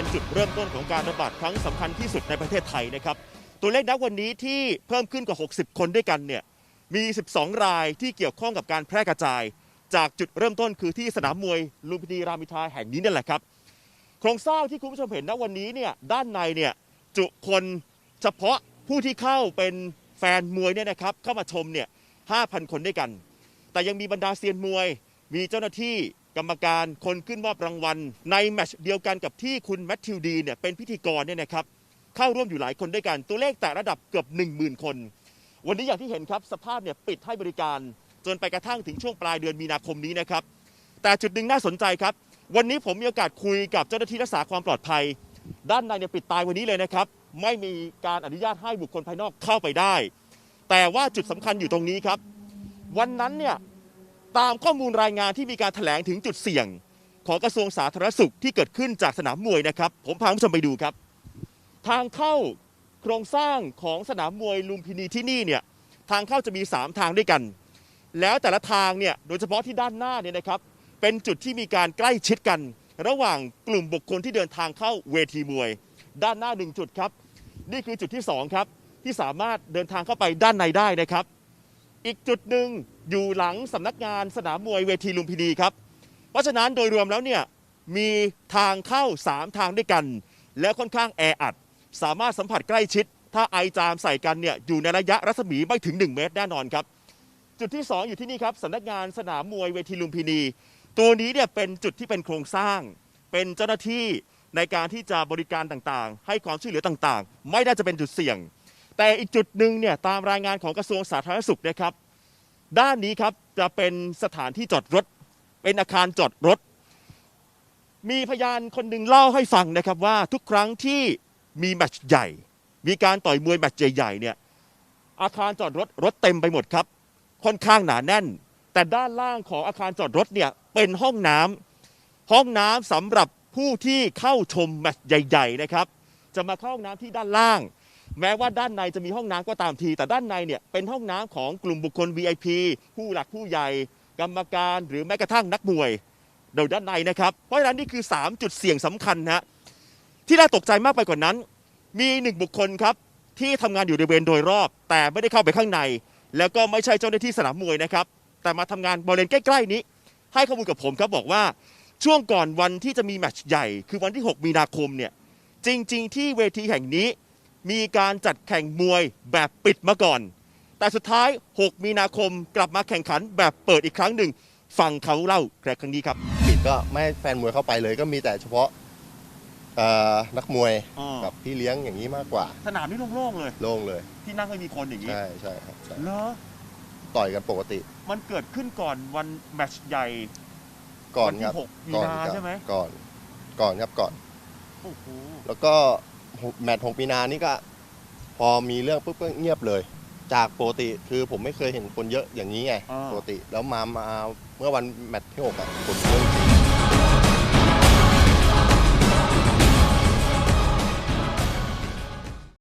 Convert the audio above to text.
เป็นจุดเริ่มต้นของการระบาดครั้งสำคัญที่สุดในประเทศไทยนะครับ ตัวเลขณวันนี้ที่เพิ่มขึ้นกว่า 60 คนด้วยกันเนี่ยมี 12 รายที่เกี่ยวข้องกับการแพร่กระจาย จากจุดเริ่มต้นคือที่สนามมวยลุมพินีรามิทาแห่งนี้นั่นแหละครับโครงสร้างที่คุณผู้ชมเห็นณวันนี้เนี่ยด้านในเนี่ยจุคนเฉพาะผู้ที่เข้าเป็นแฟนมวยเนี่ยนะครับเข้ามาชมเนี่ย5,000 คนด้วยกัน แต่ยังมีบรรดาเซียนมวย มีเจ้าหน้าที่ กรรมการคนขึ้นมอบรางวัล ในแมตช์เดียวกันกับที่คุณแมทธิวดีเนี่ยเป็นพิธีกรเนี่ยนะครับเข้าร่วมอยู่หลายคนด้วยกัน ตัวเลขแต่ระดับเกือบ 10,000 คน วันนี้อย่างที่เห็นครับสภาพเนี่ยปิดให้บริการ จนไปกระทั่งถึงช่วงปลายเดือนมีนาคมนี้นะครับ แต่จุดหนึ่งน่าสนใจครับ วันนี้ผมมีโอกาสคุยกับเจ้าหน้าที่รักษาความปลอดภัย ด้านในเนี่ยปิดตายวันนี้เลยนะครับ ไม่มีการอนุญาตให้บุคคลภายนอกเข้าไปได้ แต่ว่าจุดสำคัญอยู่ตรงนี้ครับ วันนั้นเนี่ย ตามข้อมูลรายงานที่มีการแถลงถึงจุดเสี่ยง ของกระทรวงสาธารณสุขที่เกิดขึ้นจากสนามมวยนะครับ ผมพาคุณผู้ชมไปดูครับ ทางเข้าโครงสร้างของสนามมวยลุมพินีที่นี่เนี่ยทางเข้าจะมี 3 ทางด้วยกัน แล้วแต่ละทางเนี่ยโดยเฉพาะที่ด้านหน้าเนี่ยนะครับ เป็นจุดที่มีการใกล้ชิดกัน ระหว่างกลุ่มบุคคลที่เดินทางเข้าเวทีมวย ด้านหน้าหนึ่งจุดครับ นี่คือจุดที่สองครับที่สามารถเดินทางเข้าไปด้านในได้นะครับ อีกจุดหนึ่งอยู่หลังสำนักงานสนามมวยเวทีลุมพินีครับ เพราะฉะนั้นโดยรวมแล้วเนี่ยมีทางเข้า 3 ทางด้วยกัน แล้วค่อนข้างแออัด สามารถสัมผัสใกล้ชิด ถ้าไอจามใส่กันเนี่ยอยู่ในระยะรัศมีไม่ถึง 1 เมตรแน่นอนครับ จุดที่ 2 อยู่ที่นี่ครับสำนักงานสนามมวยเวทีลุมพินี ตัวนี้เนี่ยเป็นจุดที่เป็นโครงสร้าง เป็นเจ้าหน้าที่ในการที่จะบริการต่างๆ ให้ความช่วยเหลือต่างๆ ไม่น่าจะเป็นจุดเสี่ยง แต่อีกจุดหนึ่งเนี่ยตามรายงานของกระทรวงสาธารณสุขนะครับ ด้านนี้ครับจะเป็นสถานที่จอดรถ เป็นอาคารจอดรถ มีพยานคนหนึ่งเล่าให้ฟังนะครับว่าทุกครั้งที่มีแมตช์ใหญ่ มีการต่อยมวยแมตช์ใหญ่ๆเนี่ยอาคารจอดรถรถเต็มไปหมดครับ ค่อนข้างหนาแน่น แต่ด้านล่างของอาคารจอดรถเนี่ยเป็นห้องน้ำห้องน้ำสำหรับผู้ที่เข้าชมแมตช์ใหญ่ ๆ นะครับ จะมาเข้าห้องน้ำที่ด้านล่าง แม้ว่าด้านในจะมีห้องน้ำก็ตามที แต่ด้านในเนี่ยเป็นห้องน้ำของกลุ่มบุคคล VIP ผู้หลักผู้ใหญ่ กรรมการ หรือแม้กระทั่งนักมวยโดยด้านในนะครับเพราะฉะนั้นนี่คือ 3 จุดเสี่ยงสำคัญนะฮะที่น่าตกใจมากไปกว่านั้น มีหนึ่งบุคคลครับที่ทำงานอยู่ในบริเวณโดยรอบ แต่ไม่ได้เข้าไปข้างใน แล้วก็ไม่ใช่เจ้าหน้าที่สนามมวยนะครับ แต่มาทำงานบริเวณใกล้ ๆ นี้ ให้ข้อมูลกับผมครับบอกว่าช่วงก่อนวันที่จะมีแมตช์ใหญ่ คือวันที่ 6 มีนาคมเนี่ยจริง ๆ ที่เวทีแห่งนี้ มีการจัดแข่งมวยแบบปิดมาก่อน แต่สุดท้าย 6 มีนาคมกลับมาแข่งขันแบบเปิดอีกครั้งหนึ่งฟังเขาเล่าแกรครั้งนี้ครับปิดก็ไม่ให้แฟนมวยเข้าไปเลย ก็มีแต่เฉพาะเอ่อนักมวยอ๋อกับพี่เลี้ยงอย่างนี้มากกว่าสนามนี่โล่งๆเลย โล่งเลย ที่นั่งไม่มีคนอย่างนี้ใช่ใช่ครับใช่เหรอต่อยกันปกติมันเกิดขึ้นก่อนวันแมตช์ใหญ่ก่อนวันคที่รับ6มีก่อนนาครับใช่ไหมก่อนก่อนครับก่อน โอ้โหแล้วก็ แมตช์หกมีนานี่ก็ พอมีเรื่องปุ๊บก็เงียบเลย จากปกติคือผมไม่เคยเห็นคนเยอะอย่างนี้ไงอ่า ปกติแล้วมามาเมื่อวันแมตช์ที่หกอะคนเยอะจริง